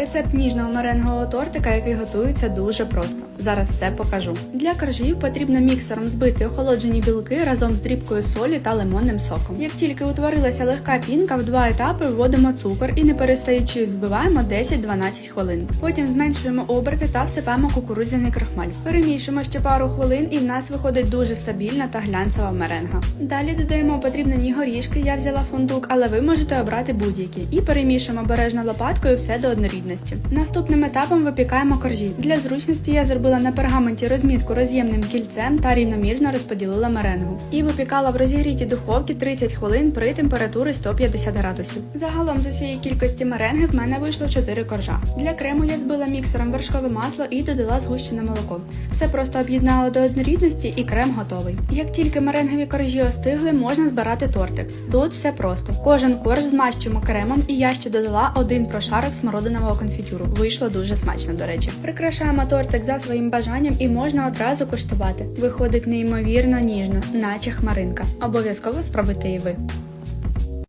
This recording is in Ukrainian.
Рецепт ніжного меренгового тортика, який готується дуже просто. Зараз все покажу. Для коржів потрібно міксером збити охолоджені білки разом з дрібкою солі та лимонним соком. Як тільки утворилася легка пінка, в два етапи вводимо цукор і не перестаючи взбиваємо 10-12 хвилин. Потім зменшуємо оберти та всипаємо кукурудзяний крахмаль. Перемішуємо ще пару хвилин і в нас виходить дуже стабільна та глянцева меренга. Далі додаємо потрібні горішки, я взяла фундук, але ви можете обрати будь-які. І перемішуємо обережно лопаткою все до однорідності. Наступним етапом випікаємо коржі. Для зручності я зробила на пергаменті розмітку роз'ємним кільцем та рівномірно розподілила меренгу. І випікала в розігрітій духовці 30 хвилин при температурі 150 градусів. Загалом з усієї кількості меренги в мене вийшло 4 коржа. Для крему я збила міксером вершкове масло і додала згущене молоко. Все просто об'єднала до однорідності і крем готовий. Як тільки меренгові коржі остигли, можна збирати тортик. Тут все просто. Кожен корж змащуємо кремом, і я ще додала один прошарок смородинового конфітюру. Вийшло дуже смачно, до речі. Прикрашаємо тортик за своїм бажанням і можна одразу куштувати. Виходить неймовірно ніжно, наче хмаринка. Обов'язково спробуйте і ви.